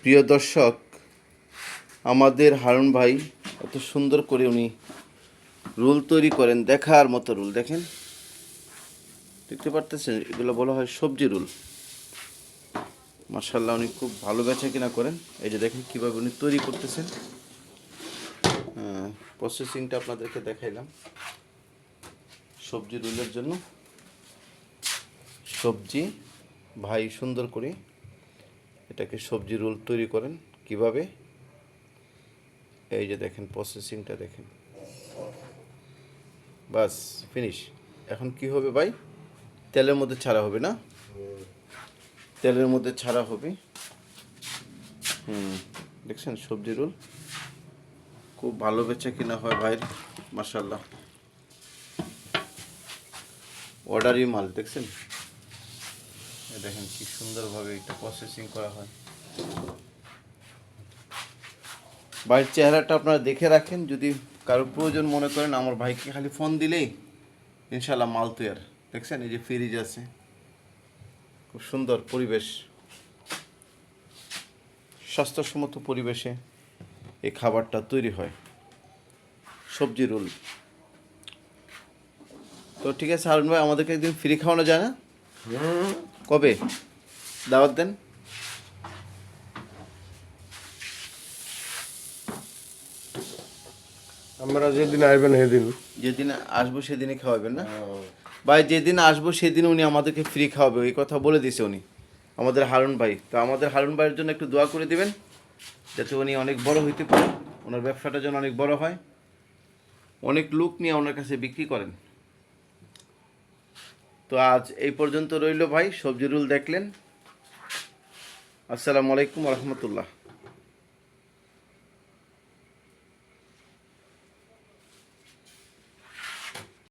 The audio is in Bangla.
প্রিয় দর্শক, আমাদের হারুন ভাই এত সুন্দর করে উনি রুল তৈরি করেন, দেখার মতো রুল। দেখেন, দেখতে পারতেছেন, এগুলো বলা হয় সবজি রুল। মার্শাল্লাহ উনি খুব ভালো বেচা কিনা করেন। এই যে দেখেন কীভাবে উনি তৈরি করতেছেন। প্রসেসিংটা আপনাদেরকে দেখাইলাম। সবজি রুলের জন্য। সবজি ভাই সুন্দর করে এটাকে সবজি রোল তৈরি করেন কীভাবে? এই যে দেখেন প্রসেসিংটা দেখেন। বাস ফিনিশ এখন কি হবে ভাই? তেলের মধ্যে ছাড়া হবে না? তেলের মধ্যে ছাড়া হবে। হুম, দেখছেন সবজি রোল? খুব ভালো বেচা কিনা হয় ভাইয়ের মাসাল্লাহ অর্ডারই মাল, দেখছেন? দেখেন কি সুন্দরভাবে এটা প্রসেসিং করা হয়। ভাইয়ের চেহারাটা আপনারা দেখে রাখেন যদি কারও প্রয়োজন মনে করেন আমার ভাইকে খালি ফোন দিলেই ইনশাল্লাহ মাল তৈয়ার। দেখছেন এই যে ফ্রিজ আছে। খুব সুন্দর পরিবেশ। স্বাস্থ্যসম্মত পরিবেশে এই খাবারটা তৈরি হয়। সবজি রোল। তো ঠিক আছে হারুন ভাই আমাদেরকে একদিন ফ্রি খাওয়ানো যায় না? কবে? দাওয়াত দেন। আমরা যেদিন আইবেন সেদিন। যেদিন আসব সেদিনই খাওয়াবেন না? ভাই যেদিন আসব সেদিন উনি আমাদেরকে ফ্রি খাওয়াবে। এই কথা বলে দিছে উনি। আমাদের হারুন ভাই। তো আমাদের হারুন ভাইয়ের জন্য একটু দোয়া করে দিবেন যাতে উনি অনেক বড় হইতে পারে। ওনার ব্যবসাটা যেন অনেক বড় হয়। অনেক লোক নিয়ে ওনার কাছে বিক্রি করেন। তো আজ এই পর্যন্ত রইল ভাই সবজি রুল দেখলেন। আসসালামু আলাইকুম রহমতুল্লাহ।